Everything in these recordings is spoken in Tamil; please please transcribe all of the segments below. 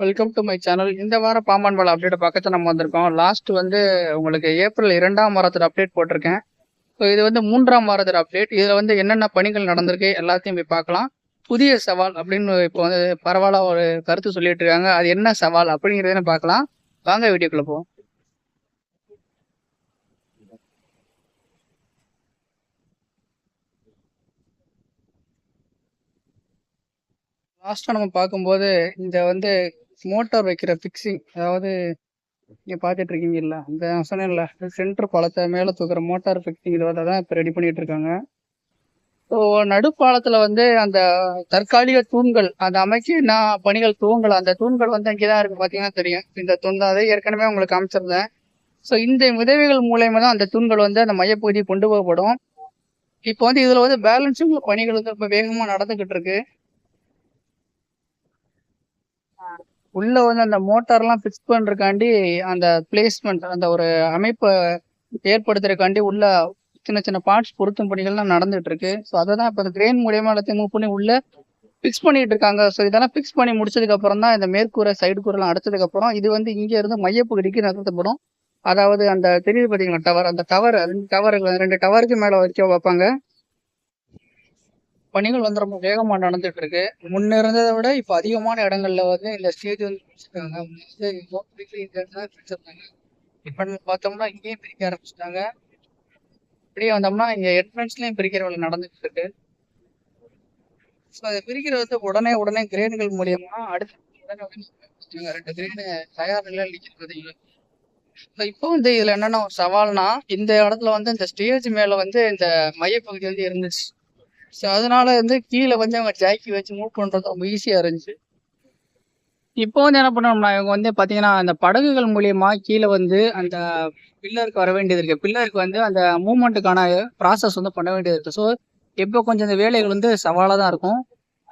வெல்கம் டு மை சேனல் இந்த வாரம் பாம்பான் பால் அப்டேட் பக்கத்தில் நம்ம வந்திருக்கோம். லாஸ்ட் வந்து உங்களுக்கு ஏப்ரல் இரண்டாம் வாரத்தில் அப்டேட் போட்டிருக்கேன். ஸோ இது வந்து மூன்றாம் வாரத்தில் அப்டேட் இதில் வந்து என்னென்ன பணிகள் நடந்திருக்கு எல்லாத்தையும் போய் பார்க்கலாம். புதிய சவால் அப்படின்னு இப்போ வந்து பரவாயில்ல ஒரு கருத்து சொல்லிட்டு இருக்காங்க. அது என்ன சவால் அப்படிங்கிறத பார்க்கலாம். வாங்க வீடியோக்குள்ள போவோம். லாஸ்ட்டாக நம்ம பார்க்கும்போது இந்த வந்து மோட்டார் வைக்கிற ஃபிக்ஸிங் அதாவது நீங்கள் பார்த்துட்டு இருக்கீங்கல்ல இந்த சொன்னேன்ல சென்டர் பாலத்தை மேலே தூக்குற மோட்டார் ஃபிக்ஸிங் இதை தான் இப்போ ரெடி பண்ணிட்டு இருக்காங்க ஸோ நடுப்பாலத்தில் வந்து அந்த தற்காலிக தூண்கள் அந்த நான் பணிகள் தூண்கள் அந்த தூண்கள் வந்து அங்கே தான் இருக்குது பார்த்தீங்கன்னா தெரியும். இந்த தூண் தான் அதை ஏற்கனவே உங்களுக்கு காமிச்சிருந்தேன். ஸோ இந்த உதவிகள் மூலயமா தான் அந்த தூண்கள் வந்து அந்த மையப்பகுதி கொண்டு போகப்படும். இப்போ வந்து இதில் வந்து பேலன்ஸும் பணிகள் வந்து இப்போ வேகமாக நடந்துக்கிட்டு இருக்கு உள்ள வந்து அந்த மோட்டார்லாம் ஃபிக்ஸ் பண்றதுக்காண்டி அந்த பிளேஸ்மெண்ட் அந்த ஒரு அமைப்பை ஏற்படுத்துறதுக்காண்டி உள்ள சின்ன சின்ன பார்ட்ஸ் பொருத்தும் பணிகள்லாம் நடந்துட்டு இருக்கு ஸோ அதை தான் இப்போ இந்த கிரெயின் மூலியமா எல்லாத்தையும் மூவ் பண்ணி உள்ள ஃபிக்ஸ் பண்ணிட்டு இருக்காங்க. ஸோ இதெல்லாம் ஃபிக்ஸ் பண்ணி முடிச்சதுக்கு அப்புறம் தான் இந்த மேற்கூரை சைடு கூரெல்லாம் அடைச்சதுக்கு அப்புறம் இது வந்து இங்க இருந்து மையப்பகுதிக்கு நகர்த்தப்படும். அதாவது அந்த தெரியுது பார்த்தீங்களா டவர் அந்த டவர் ரெண்டு டவர் ரெண்டு டவருக்கு மேலே வரைக்கும் வைப்பாங்க. பணிகள் வந்து ரொம்ப வேகமாக நடந்துட்டு இருக்கு முன்ன இருந்ததை விட இப்ப அதிகமான இடங்கள்ல வந்து இந்த ஸ்டேஜ் வந்து பிரிச்சிருக்காங்க வந்து இப்போ பிரிச்சிருந்தாங்க. இப்ப பார்த்தோம்னா இங்கேயும் பிரிக்க ஆரம்பிச்சிட்டாங்க. இப்படியே வந்தோம்னா இங்க என்ட்ரன்ஸ்லயும் பிரிக்கிற வேலை நடந்துட்டு இருக்கு ஸோ அதை பிரிக்கிறது வந்து உடனே உடனே கிரேடுகள் மூலியமா அடுத்து உடனே ரெண்டு கிரேடு தயார் நிலையில் நிற்கிறது இப்போ வந்து இதுல என்னென்ன ஒரு சவால்னா இந்த இடத்துல வந்து இந்த ஸ்டேஜ் மேல வந்து இந்த மையப்பகுதி வந்து இருந்துச்சு. ஸோ அதனால வந்து கீழே வந்து அவங்க ஜாக்கி வச்சு மூவ் பண்ணுறது ரொம்ப ஈஸியாக இருந்துச்சு. இப்போ வந்து என்ன பண்ணோம்னா இவங்க வந்து பார்த்தீங்கன்னா அந்த படகுகள் மூலியமா கீழே வந்து அந்த பில்லருக்கு வர வேண்டியது இருக்குது பில்லருக்கு வந்து அந்த மூவ்மெண்ட்டுக்கான ப்ராசஸ் வந்து பண்ண வேண்டியது இருக்குது ஸோ இப்போ கொஞ்சம் இந்த வேலைகள் வந்து சவாலாக தான் இருக்கும்.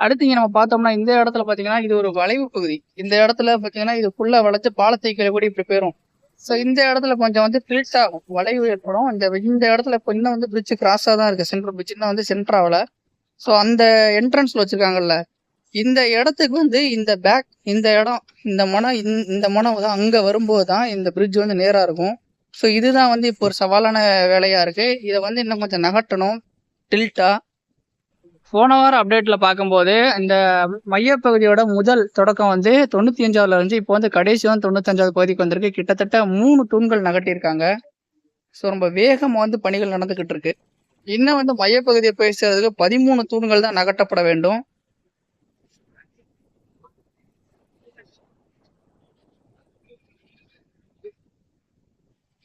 அடுத்து இங்கே நம்ம பார்த்தோம்னா இந்த இடத்துல பார்த்தீங்கன்னா இது ஒரு வளைவு பகுதி. இந்த இடத்துல பார்த்தீங்கன்னா இது ஃபுல்லாக வளைச்சு பாலத்தை கீழே கூட இப்படி போயிடும் ஸோ இந்த இடத்துல கொஞ்சம் வந்து ஃபில்ட் ஆகும். வளைவு ஏற்படும். இந்த இந்த இடத்துல இப்போ இன்னும் வந்து பிரிட்ஜ் கிராஸாக தான் இருக்குது சென்ட்ரல் பிரிட்ஜ் இன்னும் வந்து சென்டர் ஸோ அந்த என்ட்ரன்ஸில் வச்சுருக்காங்கல்ல இந்த இடத்துக்கு வந்து இந்த பேக் இந்த இடம் இந்த மனம் இந்த- இந்த மனம் தான் அங்கே வரும்போது தான் இந்த பிரிட்ஜ் வந்து நேராக இருக்கும். ஸோ இதுதான் வந்து இப்போ ஒரு சவாலான வேலையாக இருக்குது இதை வந்து இன்னும் கொஞ்சம் நகட்டணும் டில்ட்டாக போன வாரம் அப்டேட்டில் பார்க்கும்போது இந்த மையப்பகுதியோட முதல் தொடக்கம் வந்து தொண்ணூற்றி அஞ்சாவதுல இருந்து இப்போ வந்து கடைசி வந்து தொண்ணூத்தஞ்சாவது பகுதிக்கு வந்திருக்கு. கிட்டத்தட்ட மூணு தூண்கள் நகட்டியிருக்காங்க ஸோ ரொம்ப வேகமாக வந்து பணிகள் நடந்துக்கிட்டு இருக்கு. இன்னும் வந்து மையப்பகுதியை பேசுறதுக்கு பதிமூணு தூண்கள் தான் நகட்டப்பட வேண்டும்.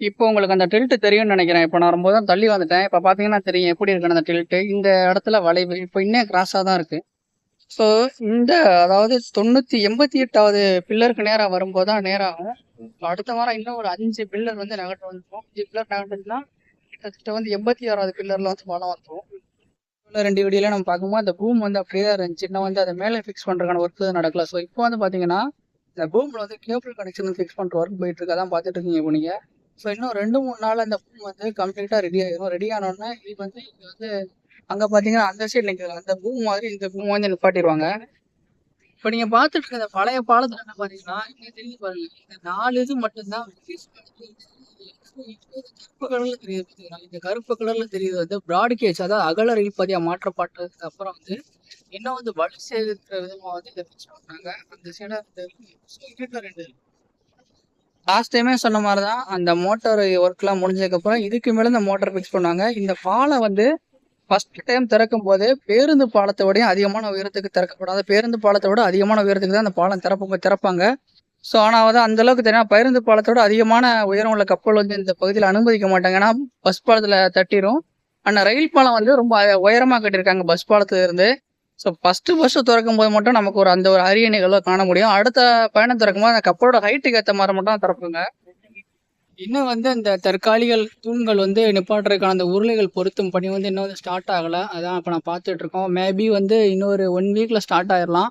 இப்போ உங்களுக்கு அந்த டில்ட்டு தெரியும்னு நினைக்கிறேன். இப்போ நான் ரொம்ப தான் தள்ளி வந்துட்டேன். இப்போ பார்த்தீங்கன்னா தெரியும் எப்படி இருக்கு அந்த டில்ட்டு இந்த இடத்துல வளைவு இப்போ இன்னும் கிராஸாக தான் இருக்கு. ஸோ இந்த அதாவது தொண்ணூற்றி எண்பத்தி எட்டாவது பில்லருக்கு நேராக வரும்போது தான் நேராகும். அடுத்த வாரம் இன்னும் ஒரு அஞ்சு பில்லர் வந்து நகட்டு வந்துடும் அஞ்சு பில்லர் நகட்டுச்சுன்னா கிட்டத்தட்ட வந்து எண்பத்தி ஆறாவது பில்லரில் வந்து பலம் வந்துடும் இன்னும் ரெண்டு வீடியோல நம்ம பார்க்கும்போது அந்த பூம் வந்து அப்படியே தான் இருந்துச்சு. இன்னும் வந்து அதை மேலே ஃபிக்ஸ் பண்ணுறதுக்கான ஒர்க் தான் நடக்கல. ஸோ இப்போ வந்து பார்த்தீங்கன்னா இந்த பூமில் வந்து கேபிள் கனெக்ஷன் ஃபிக்ஸ் பண்ணுற ஒர்க் போயிட்டு இருக்கா. தான் பார்த்துட்டு இருக்கீங்க இப்போ நீங்கள் ஸோ இன்னும் ரெண்டு மூணு நாள் அந்த பூ வந்து கம்ப்ளீட்டாக ரெடி ஆகிடும் ரெடி ஆனோடனே இது வந்து இங்கே வந்து அங்கே பார்த்தீங்கன்னா அந்த சைடு நிற்கிது அந்த பூ மாதிரி இந்த பூ வந்து நிப்பாட்டிடுவாங்க இப்போ நீங்கள் பார்த்துட்டு இருக்க இந்த பழைய பாலத்தில் என்ன பார்த்தீங்கன்னா இங்கே தெரிஞ்சு பாருங்க. இந்த நாலு இது மட்டும்தான் கருப்பு கலர்ல தெரியுது பார்த்தீங்கன்னா இந்த கருப்பு கலர்ல தெரியுது வந்து பிராட் கேஜ் அதாவது அகல ரயில் பாதையா மாற்றப்பட்டதுக்கு அப்புறம் வந்து இன்னும் வந்து வலு சேர்க்கிற விதமாக வந்து இதை ஃபிக்ஸ் பண்ணுறாங்க அந்த சைடாக சைடா ரெண்டு. லாஸ்ட் டைமே சொன்ன மாதிரி தான் அந்த மோட்டர் ஒர்க்லாம் முடிஞ்சதுக்கப்புறம் இதுக்கு மேலே இந்த மோட்டர் ஃபிக்ஸ் பண்ணுவாங்க. இந்த பாலம் வந்து ஃபர்ஸ்ட் டைம் திறக்கும் போது பேருந்து பாலத்தை விடையும் அதிகமான உயரத்துக்கு திறக்கப்படாது. பேருந்து பாலத்தை விட அதிகமான உயரத்துக்கு தான் அந்த பாலம் திறப்பு திறப்பாங்க. ஸோ ஆனால் வந்து அந்த அளவுக்கு தெரியும் பேருந்து பாலத்தோட அதிகமான உயரம் உள்ள கப்பல் வந்து இந்த பகுதியில் அனுமதிக்க மாட்டாங்க. ஏன்னா பஸ் பாலத்தில் தட்டிடும் ஆனால் ரயில் பாலம் வந்து ரொம்ப உயரமாக கட்டியிருக்காங்க பஸ் பாலத்துல இருந்து ஸோ ஃபஸ்ட்டு ஃபஸ்ட்டு திறக்கும் போது மட்டும் நமக்கு ஒரு அந்த ஒரு அரிய நிகழ்வை காண முடியும். அடுத்த பயணம் திறக்கும் போது அந்த கப்பலோட ஹைட்டுக்கு ஏற்ற மாதிரி மட்டும் தான் திறப்புங்க இன்னும் வந்து அந்த தற்காலிகள் தூண்கள் வந்து நிப்பாட்டுறதுக்கான அந்த உருளைகள் பொருத்தும் பணி வந்து இன்னும் வந்து ஸ்டார்ட் ஆகலை. அதான் இப்போ நான் பார்த்துட்டு இருக்கோம். மேபி வந்து இன்னொரு ஒன் வீக்கில் ஸ்டார்ட் ஆயிடலாம்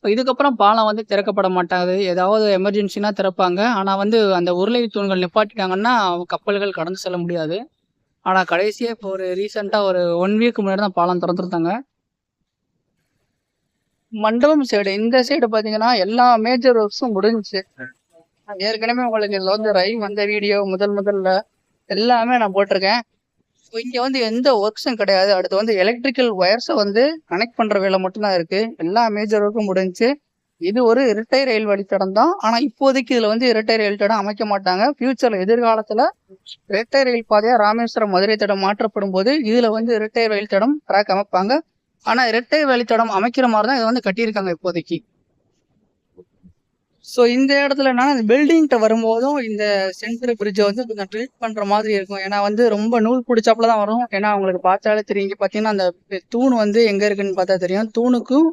ஸோ இதுக்கப்புறம் பாலம் வந்து திறக்கப்பட மாட்டாது. ஏதாவது எமர்ஜென்சினா திறப்பாங்க. ஆனால் வந்து அந்த உருளை தூண்கள் நிப்பாட்டிட்டாங்கன்னா கப்பல்கள் கடந்து செல்ல முடியாது. ஆனால் கடைசியாக இப்போ ஒரு ரீசெண்டாக ஒரு ஒன் வீக் முன்னாடி தான் பாலம் திறந்துருந்தாங்க. மண்டபம் சைடு இந்த சைடு பாத்தீங்கன்னா எல்லா மேஜர் ஒர்க்ஸும் முடிஞ்சுச்சு. ஏற்கனவே உங்களுக்கு இதுல வந்து ரை வந்த வீடியோ முதல் முதல்ல எல்லாமே நான் போட்டிருக்கேன். இங்க வந்து எந்த ஒர்க்ஸும் கிடையாது. அடுத்து வந்து எலக்ட்ரிக்கல் ஒயர்ஸை வந்து கனெக்ட் பண்ற வேலை மட்டும்தான் இருக்கு. எல்லா மேஜர் ஒர்க்கும் முடிஞ்சுச்சு. இது ஒரு இரட்டை ரயில் வழித்தடம் தான். ஆனா இப்போதைக்கு இதுல வந்து இரட்டை ரயில் தடம் அமைக்க மாட்டாங்க. ஃபியூச்சர்ல எதிர்காலத்துல இரட்டை ரயில் பாதையா ராமேஸ்வரம் மதுரை தடம் மாற்றப்படும் போது இதுல வந்து இரட்டை ரயில் தடம் ட்ராக் அமைப்பாங்க. ஆனா இரட்டை வழித்தடம் அமைக்கிற மாதிரி தான் இதை வந்து கட்டியிருக்காங்க இப்போதைக்கு. ஸோ இந்த இடத்துல என்னன்னா இந்த பில்டிங்கிட்ட வரும்போதும் இந்த சென்டர் பிரிட்ஜை வந்து கொஞ்சம் ட்ரீட் பண்ணுற மாதிரி இருக்கும். ஏன்னா வந்து ரொம்ப நூல் பிடிச்சாப்புல தான் வரும். ஏன்னா அவங்களுக்கு பார்த்தாலே தெரியும். இங்கே பார்த்தீங்கன்னா அந்த தூண் வந்து எங்கே இருக்குன்னு பார்த்தா தெரியும். தூணுக்கும்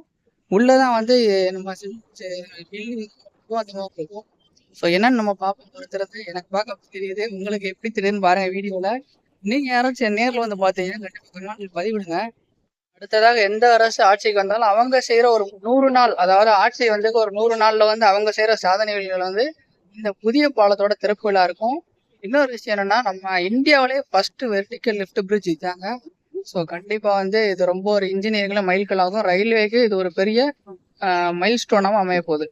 உள்ளதான் வந்து நம்ம பில்டிங் அதிகமாக இருக்கும். ஸோ என்னன்னு நம்ம பார்ப்போம். பொறுத்துறது எனக்கு பார்க்க தெரியுது. உங்களுக்கு எப்படி தெரியுதுன்னு பாருங்க வீடியோவில் நீங்கள் யாராச்சும் நேரில் வந்து பார்த்தீங்கன்னா கண்டிப்பாக பதிவிடுங்க. அடுத்ததாக எந்த அரசு ஆட்சிக்கு வந்தாலும் அவங்க செய்யற ஒரு நூறு நாள் அதாவது ஆட்சி வந்து ஒரு நூறு நாள்ல வந்து அவங்க செய்யற சாதனைகள் வந்து இந்த புதிய பாலத்தோட திறப்பு விழா இருக்கும். இன்னொரு விஷயம் என்னன்னா நம்ம இந்தியாவிலே ஃபர்ஸ்ட் வெர்டிக்கல் லிஃப்ட் பிரிட்ஜ் இதாங்க ஸோ கண்டிப்பா வந்து இது ரொம்ப ஒரு இன்ஜினியரிங்ல மைல்கல்லாகும் ரயில்வேக்கு இது ஒரு பெரிய மைல் ஸ்டோனாகவும் அமைய போகுது